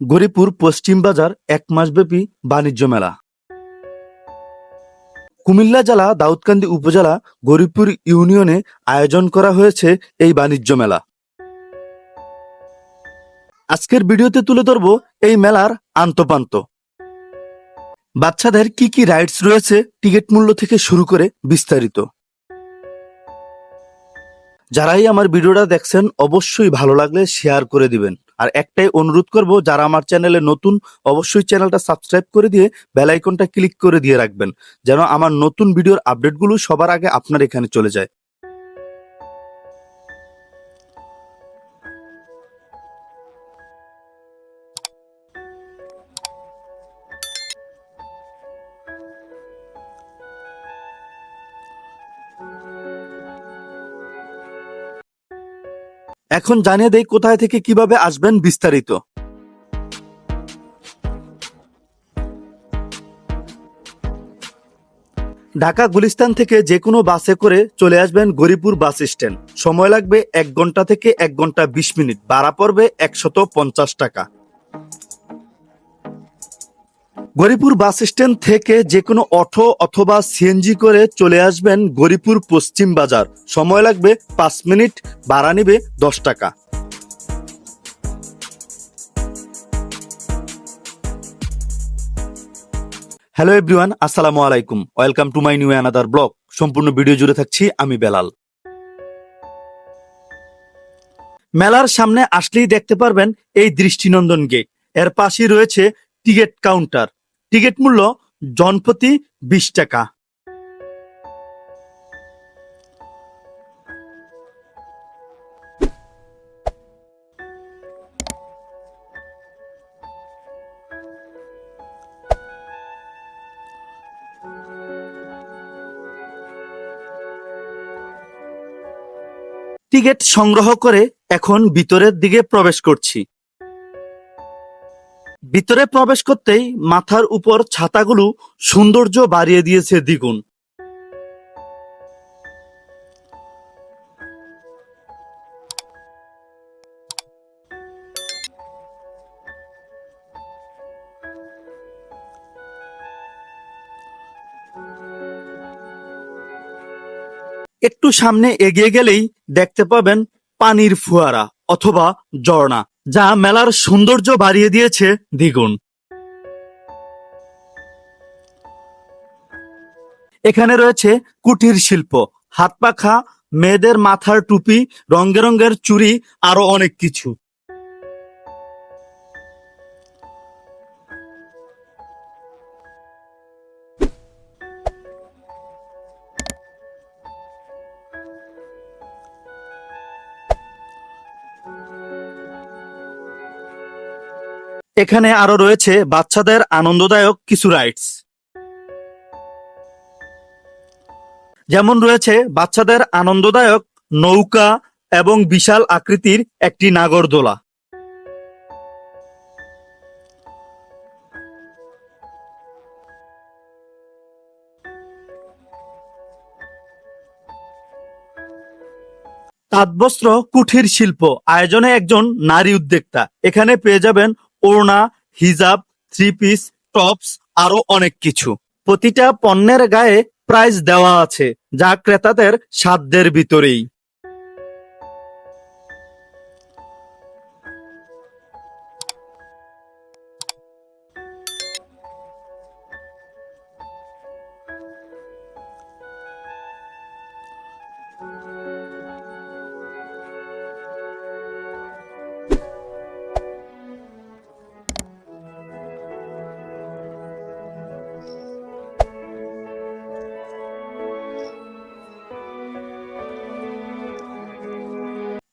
গরিপুর পশ্চিম বাজার এক মাসব্যাপী বাণিজ্য মেলা। কুমিল্লা জেলা দাউদকান্দি উপজেলা গরিপুর ইউনিয়নে আয়োজন করা হয়েছে এই বাণিজ্য মেলা। আজকের ভিডিওতে তুলে ধরব এই মেলার আন্তপান্ত বাচ্চাদের কি কি রাইডস রয়েছে টিকিট মূল্য থেকে শুরু করে বিস্তারিত। যারাই আমার ভিডিওটা দেখছেন, অবশ্যই ভালো লাগলে শেয়ার করে দিবেন। আর একটাই অনুরোধ করব, যারা আমার চ্যানেলে নতুন, অবশ্যই চ্যানেলটা সাবস্ক্রাইব করে দিয়ে বেল আইকনটা ক্লিক করে দিয়ে রাখবেন, যেন আমার নতুন ভিডিওর আপডেটগুলো সবার আগে আপনার এখানে চলে যায়। এখন জানিয়ে দেই কোথায় থেকে কীভাবে আসবেন বিস্তারিত। ঢাকা গুলিস্তান থেকে যে কোনো বাসে করে চলে আসবেন গরিপুর বাস স্ট্যান্ড। সময় লাগবে এক ঘণ্টা থেকে এক ঘণ্টা বিশ মিনিট। ভাড়া পড়বে একশত পঞ্চাশ টাকা। গরিপুর বাস স্ট্যান্ড থেকে যে কোনো অটো অথবা সিএনজি করে চলে আসবেন গরিপুর পশ্চিম বাজার। সময় লাগবে পাঁচ মিনিট, ভাড়া নিবে দশ টাকা। হ্যালো এভরিওয়ান আসসালামু আলাইকুম। Welcome to my new another blog সম্পূর্ণ ভিডিও জুড়ে থাকছি আমি বেলাল। মেলার সামনে আসলেই দেখতে পারবেন এই দৃষ্টিনন্দন গেটের পাশেই রয়েছে টিকিট কাউন্টার। টিকিট মূল্য জনপ্রতি বিশ টাকা। টিকিট সংগ্রহ করে এখন ভিতরের দিকে প্রবেশ করছি। ভিতরে প্রবেশ করতেই মাথার উপর ছাতাগুলো সৌন্দর্য বাড়িয়ে দিয়েছে দ্বিগুণ। একটু সামনে এগিয়ে গেলেই দেখতে পাবেন পানির ফোয়ারা অথবা ঝর্ণা। যা মেলার সৌন্দর্য বাড়িয়ে দিয়েছে দ্বিগুণ। এখানে রয়েছে কুটির শিল্প। হাত পাখা, মেয়েদের মাথার টুপি, রঙে রঙের চুড়ি, আরও অনেক কিছু। এখানে আরও রয়েছে বাচ্চাদের আনন্দদায়ক কিছু রাইডস যেমন রয়েছে বাচ্চাদের আনন্দদায়ক নৌকা এবং বিশাল আকৃতির একটি নাগরদোলা। তাঁতবস্ত্র, কুঠির শিল্প, আয়োজনে একজন নারী উদ্যোক্তা। এখানে পেয়ে যাবেন ওড়না, হিজাব থ্রি পিস টপস আরও অনেক কিছু। প্রতিটা পণ্যের গায়ে প্রাইস দেওয়া আছে, যা ক্রেতাদের সাধ্যের ভিতরেই।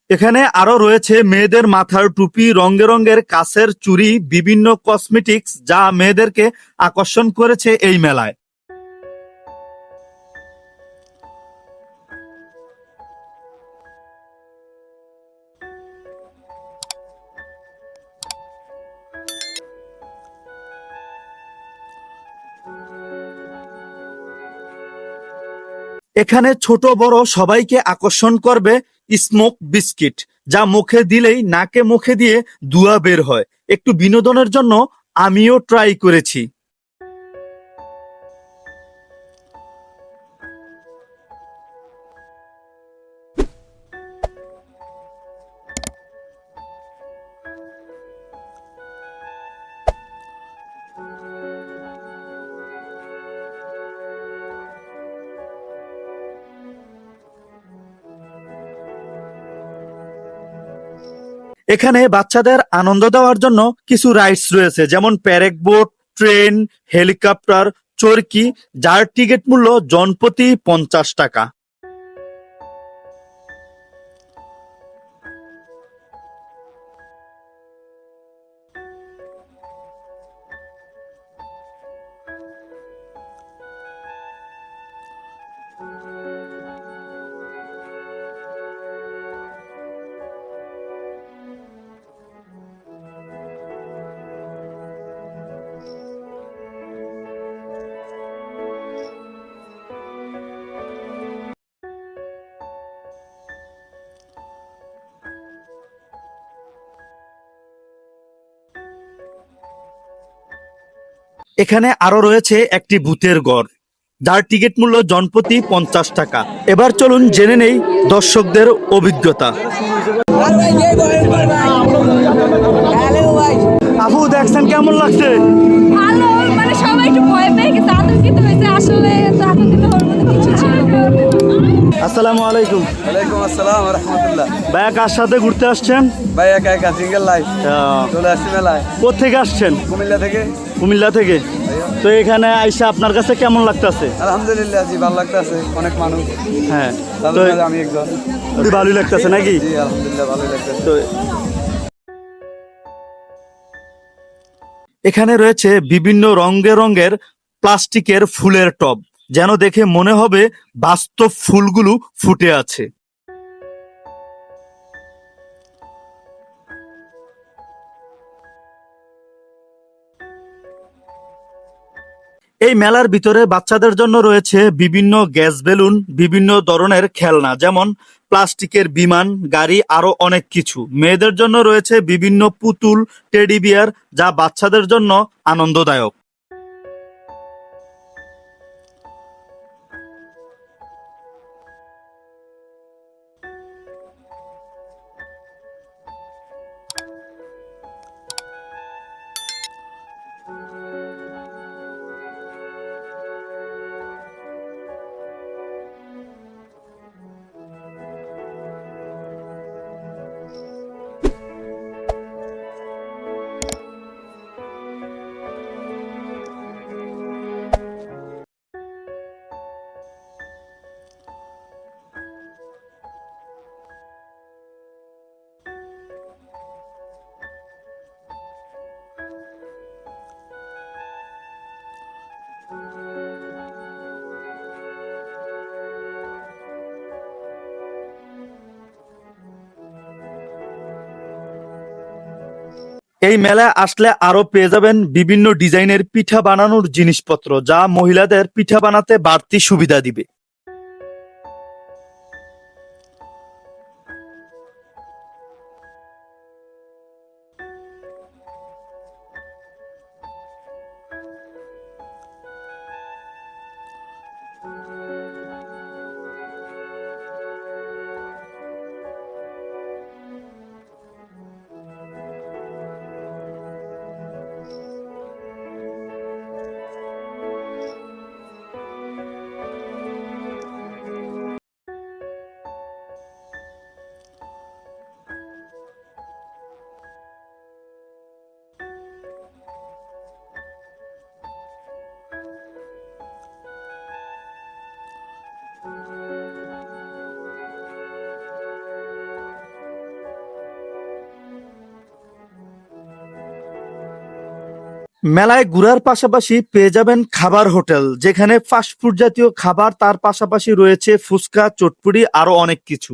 এখানে আরও রয়েছে মেয়েদের মাথার টুপি, রঙে রঙের কাছের চুড়ি, বিভিন্ন কসমেটিক্স যা মেয়েদেরকে আকর্ষণ করেছে এই মেলায়। এখানে ছোট বড় সবাইকে আকর্ষণ করবে স্মোক বিস্কিট, যা মুখে দিলেই নাকে মুখে দিয়ে দুয়া বের হয়। একটু বিনোদনের জন্য আমিও ট্রাই করেছি। এখানে বাচ্চাদের আনন্দ দেওয়ার জন্য কিছু রাইডস রয়েছে, যেমন প্যারেক বোট ট্রেন হেলিকপ্টার চরকি, যার টিকিট মূল্য জনপ্রতি পঞ্চাশ টাকা। এখানে আরও রয়েছে একটি ভূতের গড় যার টিকিট মূল্য জনপ্রতি পঞ্চাশ টাকা। এবার চলুন জেনে নেই দর্শকদের অভিজ্ঞতা। আপু দেখছেন কেমন লাগছে? ভালো মানে সবাই একটু ভয় পেয়ে গেছে আতঙ্কিত হয়েছে। আসলে আতঙ্কিত হওয়ার মতো কিছু ছিল আসসালামু আলাইকুম। ওয়ালাইকুম আসসালাম রহমতুল্লাহ। ভাইয়া কার সাথে ঘুরতে আসছেন? ভাই একা একা সিঙ্গেল লাইফ চলে আসছি মেলায়। কোত্থেকে আসছেন? কুমিল্লা থেকে। কুমিল্লা থেকে। তো এখানে আইসা আপনার কাছে কেমন লাগতেছে? আলহামদুলিল্লাহ জি ভালো লাগতেছে অনেক মানুষ। হ্যাঁ তো আমি একজন। ভালোই লাগতেছে নাকি? জি আলহামদুলিল্লাহ ভালোই লাগতেছে। তো এখানে রয়েছে বিভিন্ন রঙে রঙের প্লাস্টিকের ফুলের টব। যেন দেখে মনে হবে বাস্তব ফুলগুলো ফুটে আছে। এই মেলার ভিতরে বাচ্চাদের জন্য রয়েছে বিভিন্ন গ্যাস বেলুন, বিভিন্ন ধরনের খেলনা, যেমন প্লাস্টিকের বিমান, গাড়ি, আরও অনেক কিছু। মেয়েদের জন্য রয়েছে বিভিন্ন পুতুল, টেডি বিয়ার, যা বাচ্চাদের জন্য আনন্দদায়ক। এই মেলায় আসলে আরও পেয়ে যাবেন বিভিন্ন ডিজাইনের পিঠা বানানোর জিনিসপত্র, যা মহিলাদের পিঠা বানাতে বাড়তি সুবিধা দিবে। মেলায় ঘুরার পাশাপাশি পেয়ে যাবেন খাবার হোটেল, যেখানে ফাস্টফুড জাতীয় খাবার তার পাশাপাশি রয়েছে ফুচকা চটপুরি আরও অনেক কিছু।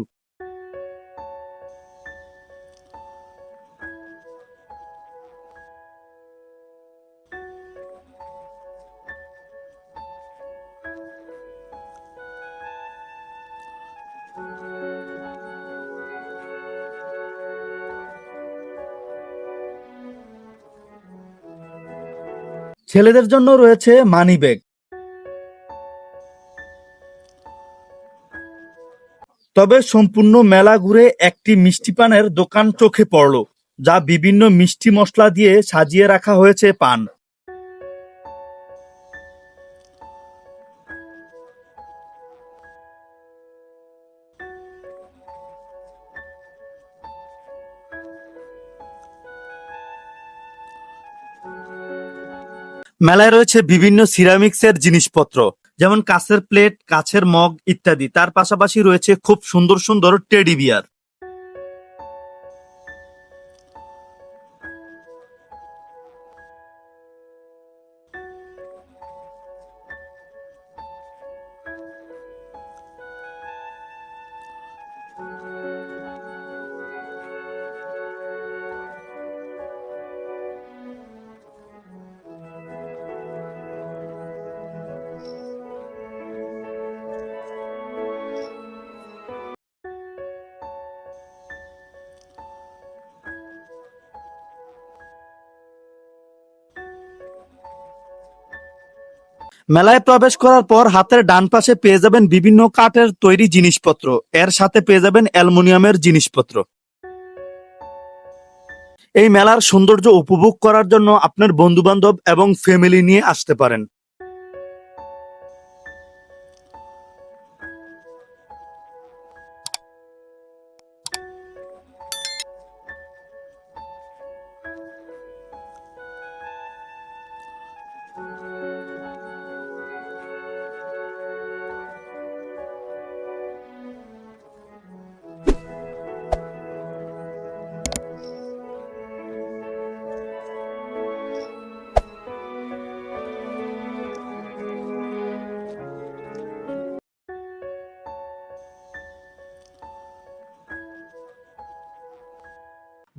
ছেলেদের জন্য রয়েছে মানি ব্যাগ তবে সম্পূর্ণ মেলা ঘুরে একটি মিষ্টি পানের দোকান চোখে পড়ল, যা বিভিন্ন মিষ্টি মশলা দিয়ে সাজিয়ে রাখা হয়েছে পান। মেলায় রয়েছে বিভিন্ন সিরামিক্সের জিনিসপত্র, যেমন কাঁচের প্লেট, কাছের মগ ইত্যাদি। তার পাশাপাশি রয়েছে খুব সুন্দর সুন্দর টেডি বিয়ার। মেলায় প্রবেশ করার পর হাতের ডান পাশে পেয়ে যাবেন বিভিন্ন কাঠের তৈরি জিনিসপত্র। এর সাথে পেয়ে যাবেন অ্যালুমিনিয়ামের জিনিসপত্র। এই মেলার সৌন্দর্য উপভোগ করার জন্য আপনার বন্ধু বান্ধব এবং ফ্যামিলি নিয়ে আসতে পারেন।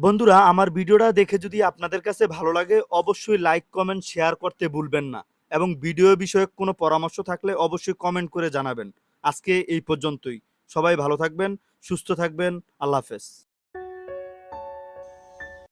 বন্ধুরা, আমার ভিডিওটা দেখে যদি আপনাদের কাছে ভালো লাগে, অবশ্যই লাইক কমেন্ট শেয়ার করতে ভুলবেন না। এবং ভিডিও বিষয়ক কোনো পরামর্শ থাকলে অবশ্যই কমেন্ট করে জানাবেন। আজকে এই পর্যন্তই। সবাই ভালো থাকবেন, সুস্থ থাকবেন। আল্লাহ হাফেজ।